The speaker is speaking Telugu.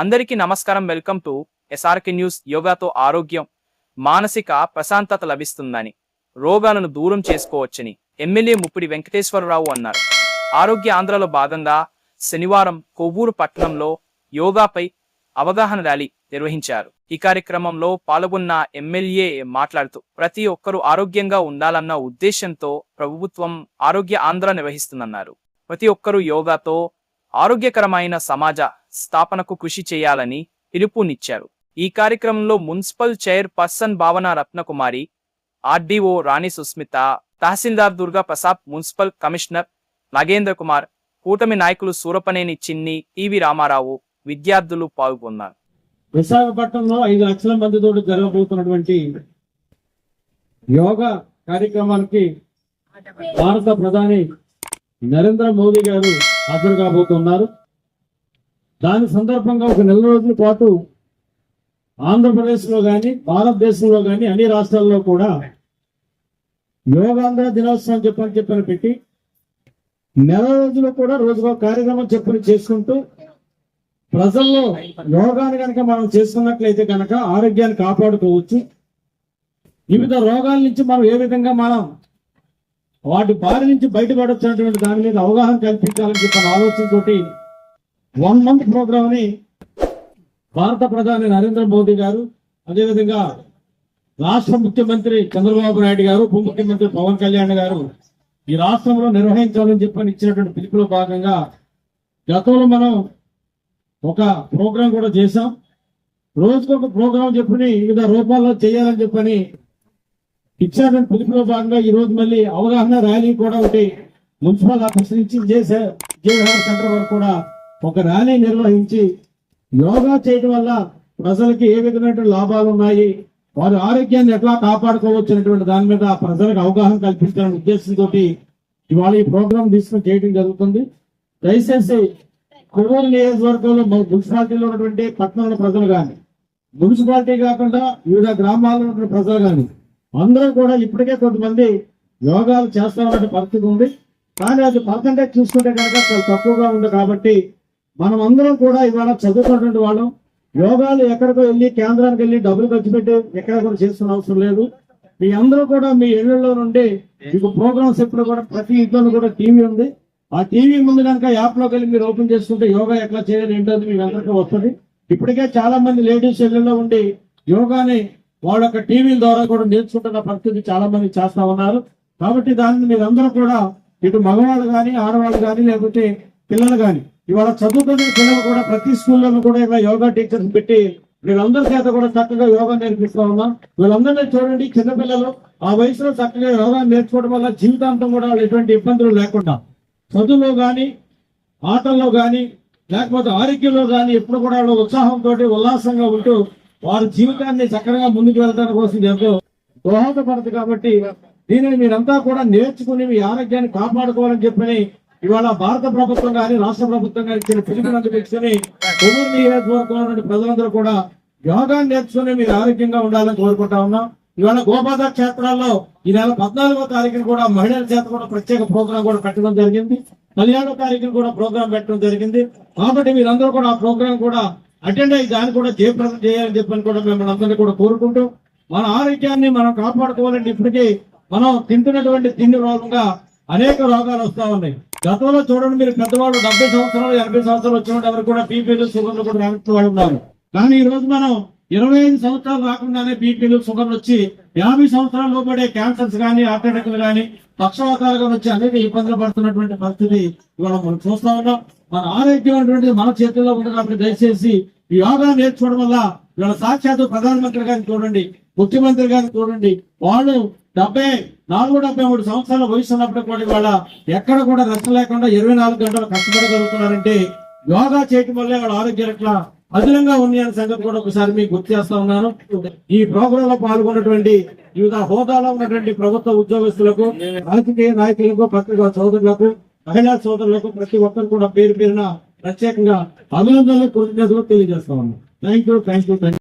అందరికీ నమస్కారం. వెల్కమ్ టు ఎస్ఆర్కే న్యూస్ యోగాతో ఆరోగ్యం మానసిక ప్రశాంతత లభిస్తుందని రోగాలను దూరం చేసుకోవచ్చని ఎమ్మెల్యే ముప్పిడి వెంకటేశ్వరరావు అన్నారు. ఆరోగ్య ఆంధ్రలో భాగంగా శనివారం కొవ్వూరు పట్టణంలో యోగాపై అవగాహన ర్యాలీ నిర్వహించారు. ఈ కార్యక్రమంలో పాల్గొన్న ఎమ్మెల్యే మాట్లాడుతూ ప్రతి ఒక్కరూ ఆరోగ్యంగా ఉండాలన్న ఉద్దేశంతో ప్రభుత్వం ఆరోగ్య ఆంధ్ర నిర్వహిస్తుందన్నారు. ప్రతి ఒక్కరూ యోగాతో ఆరోగ్యకరమైన సమాజ స్థాపనకు కృషి చేయాలని పిలుపునిచ్చారు. ఈ కార్యక్రమంలో municipal chairperson Bhavana Ratnakumari RDO Rani Susmita tahsildar Durga Prasad municipal commissioner Nagendra Kumar కూటమి నాయకులు సూరపనేని చిన్ని టివి రామారావు విద్యార్థులు పాల్గొన్నారు. విశాఖపట్నంలో ఐదు లక్షల మందితో జరగబోతున్నటువంటి యోగా కార్యక్రమానికి భారత ప్రధాని నరేంద్ర మోదీ గారు హాజరు కాబోతున్నారు. దాని సందర్భంగా ఒక నెల రోజుల పాటు ఆంధ్రప్రదేశ్లో కానీ భారతదేశంలో కానీ అన్ని రాష్ట్రాల్లో కూడా యోగాంధ్ర దినోత్సవం చెప్పని చెప్పని పెట్టి నెల రోజులు కూడా రోజుకో కార్యక్రమం చెప్పని చేసుకుంటూ ప్రజల్లో యోగాన్ని కనుక మనం చేసుకున్నట్లయితే కనుక ఆరోగ్యాన్ని కాపాడుకోవచ్చు. వివిధ రోగాల నుంచి మనం ఏ విధంగా మనం వాటి బారి నుంచి బయటపడొచ్చినటువంటి దాని మీద అవగాహన కల్పించాలని చెప్పిన ఆలోచనతోటి వన్ మంత్ ప్రోగ్రామ్ని భారత ప్రధాని నరేంద్ర మోదీ గారు అదేవిధంగా రాష్ట్ర ముఖ్యమంత్రి చంద్రబాబు నాయుడు గారు ఉప ముఖ్యమంత్రి పవన్ కళ్యాణ్ గారు ఈ రాష్ట్రంలో నిర్వహించాలని చెప్పని ఇచ్చినటువంటి పిలుపులో భాగంగా గతంలో మనం ఒక ప్రోగ్రాం కూడా చేశాం. రోజుకొక ప్రోగ్రాం చెప్పని వివిధ రూపాల్లో చేయాలని చెప్పని ఇచ్చినటువంటి పిలుపులో భాగంగా ఈ రోజు మళ్ళీ అవగాహన ర్యాలీ కూడా ఒకటి మున్సిపల్ ఆఫీస్ నుంచి జేసే జేహర్ సెంటర్ వరకు కూడా ఒక ర్యాలీ నిర్వహించి యోగా చేయడం వల్ల ప్రజలకి ఏ విధమైన లాభాలు ఉన్నాయి వారి ఆరోగ్యాన్ని ఎట్లా కాపాడుకోవచ్చు అనేటువంటి దాని మీద ప్రజలకు అవగాహన కల్పించాలనే ఉద్దేశంతో ఇవాళ ఈ ప్రోగ్రాం తీసుకుని చేయడం జరుగుతుంది. దయచేసి కొవ్వూరు నియోజకవర్గంలో మున్సిపాలిటీలో ఉన్నటువంటి పట్టణాల ప్రజలు కానీ మున్సిపాలిటీ కాకుండా వివిధ గ్రామాల్లో ఉన్న ప్రజలు కానీ అందరూ కూడా ఇప్పటికే కొంతమంది యోగాలు చేస్తామనే పరిస్థితి ఉంది. కానీ అది పర్సంటేజ్ చూసుకుంటే కనుక చాలా తక్కువగా ఉంది కాబట్టి మనం అందరం కూడా ఇవాళ చదువుకున్నటువంటి వాళ్ళం. యోగాలు ఎక్కడికో వెళ్ళి కేంద్రానికి వెళ్ళి డబ్బులు ఖర్చు పెట్టి ఎక్కడ కూడా చేస్తున్న అవసరం లేదు. మీ అందరూ కూడా మీ ఇళ్ళలో నుండి మీకు ప్రోగ్రామ్స్ ఎప్పుడు కూడా ప్రతి ఇంట్లో కూడా టీవీ ఉంది. ఆ టీవీ ముందు కనుక యాప్లోకి వెళ్ళి మీరు ఓపెన్ చేసుకుంటే యోగా ఎట్లా చేయాలి ఏంటో మీకు అందరికీ వస్తుంది. ఇప్పటికే చాలా మంది లేడీస్ ఇళ్ళలో ఉండి యోగాని వాళ్ళ యొక్క టీవీల ద్వారా కూడా నేర్చుకుంటున్న పరిస్థితి చాలా మంది చేస్తా ఉన్నారు. కాబట్టి దాన్ని మీరు అందరూ కూడా ఇటు మగవాళ్ళు కానీ ఆడవాళ్ళు కానీ లేకపోతే పిల్లలు కానీ ఇవాళ చదువుకునే పిల్లలు కూడా ప్రతి స్కూల్లో కూడా ఇలా యోగా టీచర్స్ పెట్టి వీళ్ళందరి చేత కూడా చక్కగా యోగా నేర్పిస్తామమ్మా వీళ్ళందరినీ చూడండి చిన్నపిల్లలు ఆ వయసులో చక్కగా యోగా నేర్చుకోవడం వల్ల జీవితాంతం కూడా వాళ్ళు ఎటువంటి ఇబ్బందులు లేకుండా చదువులో కానీ ఆటల్లో కానీ లేకపోతే ఆరోగ్యంలో కానీ ఎప్పుడు కూడా వాళ్ళు ఉత్సాహంతో ఉల్లాసంగా ఉంటూ వారి జీవితాన్ని చక్కగా ముందుకు వెళ్ళడానికి కోసం ఎంతో దోహదపడదు కాబట్టి దీనిని మీరంతా కూడా నేర్చుకుని మీ ఆరోగ్యాన్ని కాపాడుకోవాలని చెప్పని ఇవాళ భారత ప్రభుత్వం కానీ రాష్ట్ర ప్రభుత్వం కానీ ఇచ్చిన పిలుపునందుకు ఇచ్చుకుని కొవ్వూరు నియోజకవర్గంలో ప్రజలందరూ కూడా యోగా నేర్చుకుని మీరు ఆరోగ్యంగా ఉండాలని కోరుకుంటా ఉన్నాం. ఇవాళ గోపాద క్షేత్రాల్లో ఈ నెల పద్నాలుగో తారీఖున కూడా మహిళల చేత కూడా ప్రత్యేక ప్రోగ్రాం కూడా పెట్టడం జరిగింది. పదిహేడో తారీఖున కూడా ప్రోగ్రాం పెట్టడం జరిగింది. కాబట్టి మీరందరూ కూడా ఆ ప్రోగ్రాం కూడా అటెండ్ అయ్యి దాన్ని కూడా జయప్రదం చేయాలని చెప్పని కూడా మిమ్మల్ని అందరినీ కూడా కోరుకుంటూ మన ఆరోగ్యాన్ని మనం కాపాడుకోవాలంటే ఇప్పటికీ మనం తింటున్నటువంటి తిండి రోగంగా అనేక రోగాలు వస్తా ఉన్నాయి. గతంలో చూడండి మీరు పెద్దవాళ్ళు డెబ్బై సంవత్సరాలు ఎనభై సంవత్సరాలు వచ్చినట్టు ఎవరు కూడా బీపీలు షుగర్లు కూడా రాకపోతే వాళ్ళు ఉన్నారు. కానీ ఈ రోజు మనం ఇరవై ఐదు సంవత్సరాలు రాకుండానే బీపీలు షుగర్లు వచ్చి యాభై సంవత్సరాలు లోపడే క్యాన్సర్స్ కానీ హార్ట్ కానీ పక్షవాతాలు వచ్చి అనేక ఇబ్బందులు పడుతున్నటువంటి పరిస్థితి ఇవాళ మనం చూస్తా ఉన్నాం. మన ఆరోగ్యం అటువంటిది మన చేతుల్లో ఉంది కాబట్టి దయచేసి ఈ యోగా నేర్చుకోవడం వల్ల ఇవాళ సాక్షాత్తు ప్రధానమంత్రి గారిని చూడండి. ముఖ్యమంత్రి గారిని చూడండి వాళ్ళు డెబ్బై నాలుగు డెబ్బై మూడు సంవత్సరాల వయసు ఉన్నప్పుడు కూడా ఎక్కడ కూడా రెస్ట్ లేకుండా ఇరవై నాలుగు గంటలు కష్టపడగలుగుతున్నారంటే యోగా చేయటం వల్లే వాళ్ళ ఆరోగ్యం ఎట్లా అదనంగా ఉంది అనే సంగతి కూడా ఒకసారి మీకు గుర్తు చేస్తా ఉన్నాను. ఈ ప్రోగ్రామ్లో పాల్గొన్నటువంటి వివిధ హోదాలో ఉన్నటువంటి ప్రభుత్వ ఉద్యోగస్తులకు రాజకీయ నాయకులకు పత్రికా సోదరులకు మహిళా సోదరులకు ప్రతి ఒక్కరు కూడా పేరు పేరున ప్రత్యేకంగా అభినందనలు కృతజ్ఞతలు తెలియజేస్తా ఉన్నాను. Thank you thank you thank